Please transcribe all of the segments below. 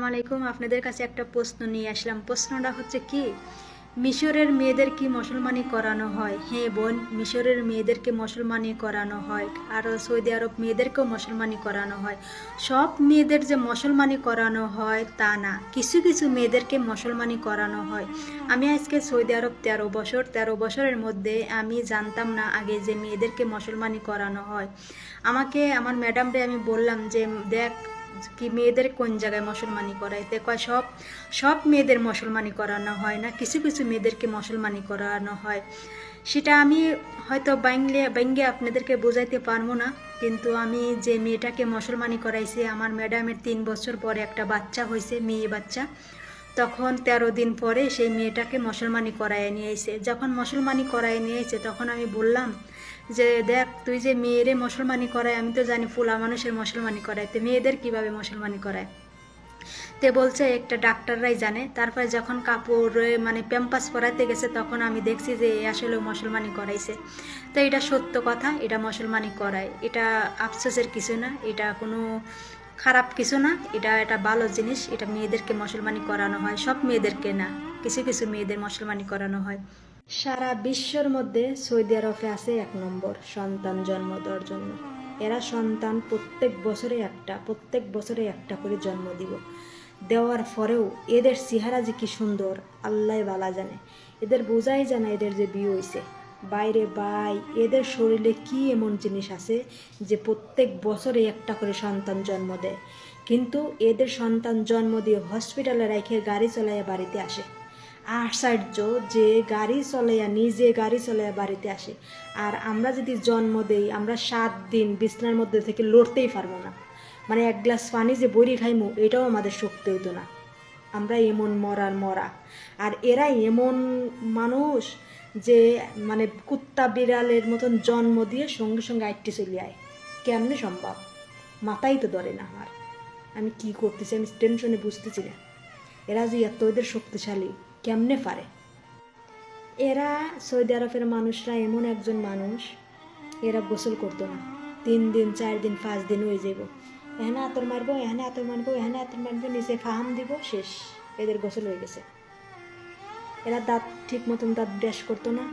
আলাইকুম। আপনাদের কাছে একটা প্রশ্ন নিয়ে আসলাম। প্রশ্নটা হচ্ছে কি? মিশরের মেয়েদের কি মুসলমানি করানো হয়? হ্যাঁ বোন, মিশরের মেয়েদেরকে মুসলমানি করানো হয় আর সৌদি আরব মেয়েদেরকেও মুসলমানি করানো হয়। সব মেয়েদের যে মুসলমানি করানো হয় তা না, কিছু কিছু মেয়েদেরকে মুসলমানি করানো হয়। আমি আজকে সৌদি আরব তেরো বছর, তেরো বছরের মধ্যে আমি জানতাম না আগে যে মেয়েদেরকে মুসলমানি করানো হয়। আমাকে, আমার ম্যাডামরে আমি বললাম যে, দেখ কি মেয়েদের কোন জায়গায় মুসলমানি করাইতে কয় সব সব মেয়েদের মুসলমানি করানো হয় না, কিছু কিছু মেয়েদেরকে মুসলমানি করানো হয়। সেটা আমি হয়তো বাংলে ব্যাঙ্গে আপনাদেরকে বোঝাইতে পারব না, কিন্তু আমি যে মেয়েটাকে মুসলমানি করাইছি, আমার ম্যাডামের তিন বছর পরে একটা বাচ্চা হয়েছে মেয়ে বাচ্চা। তখন তেরো দিন পরে সেই মেয়েটাকে মুসলমানি করায় নিয়ে এসে যখন মুসলমানি করায় নিয়ে এসে তখন আমি বললাম যে, দেখ, তুই যে মেয়েরে মুসলমানি করায়, আমি তো জানি ফুলা মানুষের মুসলমানি করায়, তো মেয়েদের কীভাবে মুসলমানি করায়? তে বলছে, একটা ডাক্তাররাই জানে। তারপরে যখন কাপড় মানে প্যাম্পাস পরাইতে গেছে, তখন আমি দেখছি যে আসলে মুসলমানি করাইছে। তো এটা সত্য কথা, এটা মুসলমানি করায়। এটা আফসোসের কিছু না, এটা কোনো খারাপ কিছু না, এটা একটা ভালো জিনিস, এটা মেয়েদেরকে মুসলমানি করানো হয়, সব মেয়েদেরকে না, কিছু কিছু মেয়েদের মুসলমানি করানো হয়। সারা বিশ্বর মধ্যে সৌদি আরবে আছে এক নম্বর, সন্তান জন্ম দেওয়ার জন্য। এরা সন্তান প্রত্যেক বছরে একটা, প্রত্যেক বছরে একটা করে জন্ম দিব। দেওয়ার পরেও এদের চেহারা যে কি সুন্দর, আল্লাহ বালা জানে। এদের বোঝাই জানা এদের যে বিয়ে হয়েছে বাইরে বাই এদের শরীরে কি এমন জিনিস আছে যে প্রত্যেক বছরে একটা করে সন্তান জন্ম দেয়? কিন্তু এদের সন্তান জন্ম দিয়ে হসপিটালে রেখে গাড়ি চলাইয়া বাড়িতে আসে। আশ্চর্য যে গাড়ি চলাইয়া, নিজে গাড়ি চলাইয়া বাড়িতে আসে। আর আমরা যদি জন্ম দেই, আমরা সাত দিন বিছনার মধ্যে থেকে লড়তেই পারব না। মানে এক গ্লাস পানি যে বড়ি খাইমু, এটাও আমাদের শক্তি হইতো না। আমরা এমন মরার মরা। আর এরা এমন মানুষ যে মানে কুত্তা বিড়ালের মতন জন্ম দিয়ে সঙ্গে সঙ্গে আইটে চলে আয়। কেমনে সম্ভব? মাথাই তো ধরে না আমার। আমি কি করতেছি আমি টেনশনে বুঝতেছি না। এরা যে এত এদের শক্তিশালী, কেমনে পারে? এরা সৌদি আরবের মানুষরা এমন একজন মানুষ, এরা গোসল করতো না। তিন দিন, চার দিন, পাঁচ দিন হয়ে যাব। এখানে আতর মারবো, এখানে আতর মারবো, এখানে আতর মারবো, নিচে ফাহাম দিব, শেষ। এদের গোসল হয়ে গেছে। এরা দাঁত ঠিক মতন দাঁত ব্রাশ করতো না।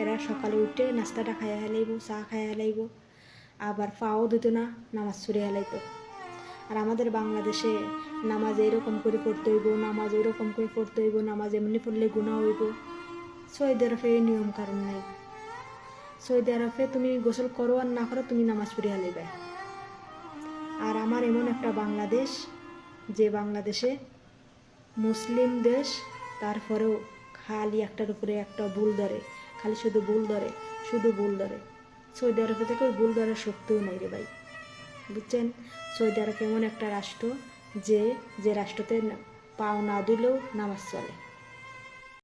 এরা সকালে উঠে নাস্তাটা খাইয়া হেলাইব চা খাইয়া হেলাইব আবার পাও দিত না, নামাজ ছুড়ে হেলাইতো আর আমাদের বাংলাদেশে নামাজ এরকম করে পড়তে হইব, নামাজ ওইরকম করে পড়তে হইব, নামাজ এমনি পড়লে গুণা হইব। সৌদি আরবে এই নিয়ম কারণ নাই। সৌদি আরবে তুমি গোসল করো আর না করো তুমি নামাজ পড়ে হালাইবে আর আমার এমন একটা বাংলাদেশ, যে বাংলাদেশে মুসলিম দেশ, তারপরেও খালি একটার উপরে একটা ভুল ধরে, খালি শুধু ভুল ধরে, শুধু ভুল ধরে। সৌদি আরবে থেকে ওই ভুল ধরার শক্তিও নেই রে ভাই। বুঝছেন? সৌদি আরব এমন একটা রাষ্ট্র যে যে রাষ্ট্রতে পাও না দিলেও নামাজ চলে।